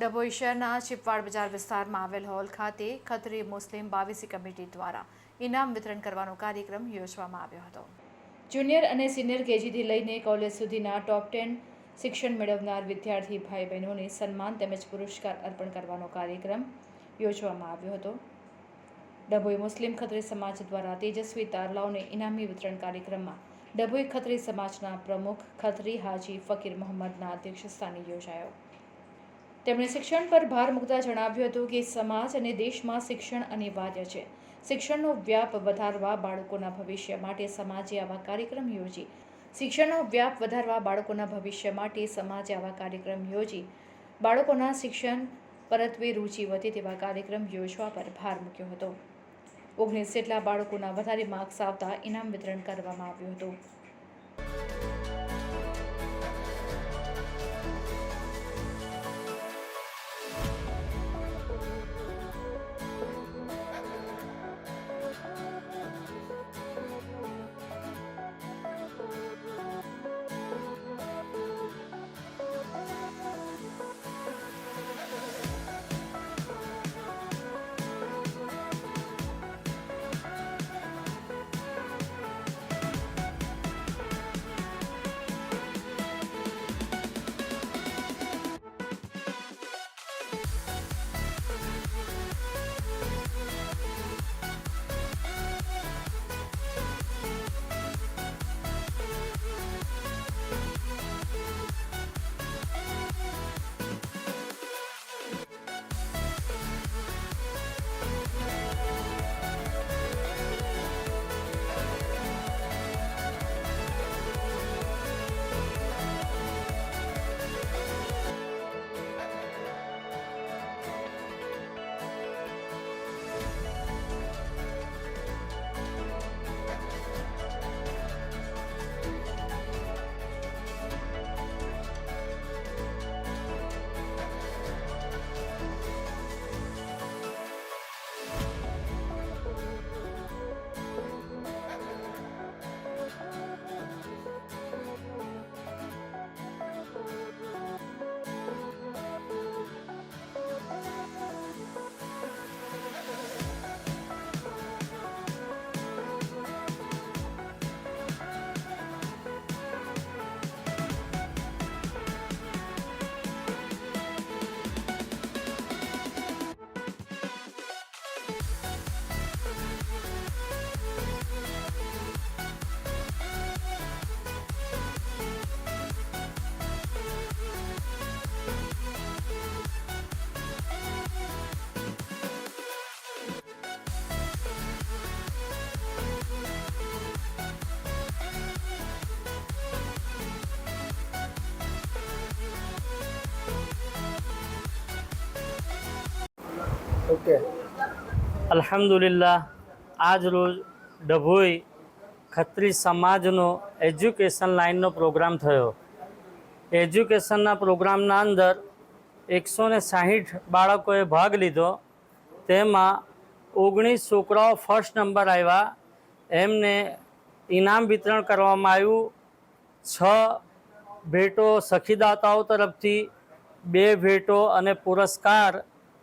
ડભોઈ શહેરના ચિપવાડ બજાર વિસ્તારમાં આવેલ હોલ ખાતે ખત્રી મુસ્લિમ બાવીસી કમિટી દ્વારા ઇનામ વિતરણ કરવાનો કાર્યક્રમ યોજવામાં આવ્યો હતો. જુનિયર અને સિનિયર કેજીથી લઈને કોલેજ સુધીના ટોપ ટેન શિક્ષણ મેળવનાર વિદ્યાર્થી ભાઈ બહેનોને સન્માન તેમજ પુરસ્કાર અર્પણ કરવાનો કાર્યક્રમ યોજવામાં આવ્યો હતો. ડભોઈ મુસ્લિમ ખત્રી સમાજ દ્વારા તેજસ્વી તારલાઓને ઇનામી વિતરણ કાર્યક્રમમાં ડભોઈ ખત્રી સમાજના પ્રમુખ ખત્રી હાજી ફકીર મોહમ્મદના અધ્યક્ષસ્થાને યોજાયો. તેમણે શિક્ષણ પર ભાર મૂકતા જણાવ્યું હતું કે સમાજ અને દેશમાં શિક્ષણ અનિવાર્ય છે. શિક્ષણનો વ્યાપ વધારવા બાળકોના ભવિષ્ય માટે સમાજે આવા કાર્યક્રમ યોજી. શિક્ષણનો વ્યાપ વધારવા બાળકોના ભવિષ્ય માટે સમાજે આવા કાર્યક્રમ યોજી. બાળકોના શિક્ષણ પરત્વે રુચિ વધે તેવા કાર્યક્રમ યોજવા પર ભાર મૂક્યો હતો. ઓગણીસ જેટલા બાળકોના વધારે માર્ક્સ આવતા ઇનામ વિતરણ કરવામાં આવ્યું હતું. ઓકે. અલ્હમ્દુલિલ્લાહ, આજ રોજ ડભોઈ ખત્રી સમાજનો એજ્યુકેશન લાઇનનો પ્રોગ્રામ થયો. એજ્યુકેશનના પ્રોગ્રામના અંદર એકસો ને સાહીઠ બાળકોએ ભાગ લીધો. તેમાં ઓગણીસ છોકરાઓ ફર્સ્ટ નંબર આવ્યા. એમને ઇનામ વિતરણ કરવામાં આવ્યું. છ ભેટો સખીદાતાઓ તરફથી, બે ભેટો અને પુરસ્કાર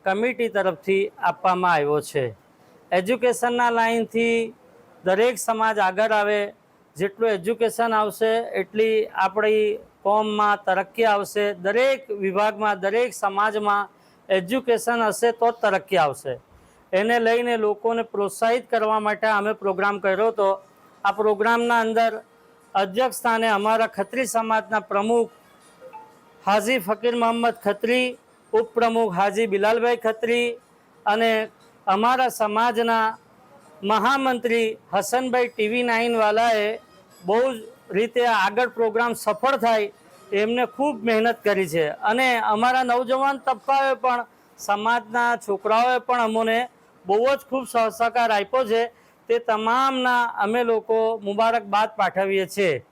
કમિટી તરફથી આપવામાં આવ્યો છે. એજ્યુકેશનના લાઇનથી દરેક સમાજ આગળ આવે. જેટલું એજ્યુકેશન આવશે, એટલી આપણી કોમમાં તરક્કી આવશે. દરેક વિભાગમાં, દરેક સમાજમાં એજ્યુકેશન હશે તો જ તરક્કી આવશે. એને લઈને લોકોને પ્રોત્સાહિત કરવા માટે અમે પ્રોગ્રામ કર્યો હતો. આ પ્રોગ્રામના અંદર અધ્યક્ષ સ્થાને અમારા ખત્રી સમાજના પ્રમુખ હાજી ફકીર મોહમ્મદ ખત્રી ઉપપ્રમુખ હાજી બિલાલભાઈ ખત્રી અને અમારા સમાજના મહામંત્રી હસનભાઈ ટીવી નાઇનવાલાએ બહુ જ રીતે આગળ પ્રોગ્રામ સફળ થાય એમને ખૂબ મહેનત કરી છે. અને અમારા નવજવાન તબક્કાએ પણ સમાજના છોકરાઓએ પણ અમોને બહુ જ ખૂબ સહકાર આપ્યો છે. તે તમામના અમે લોકો મુબારકબાદ પાઠવીએ છીએ.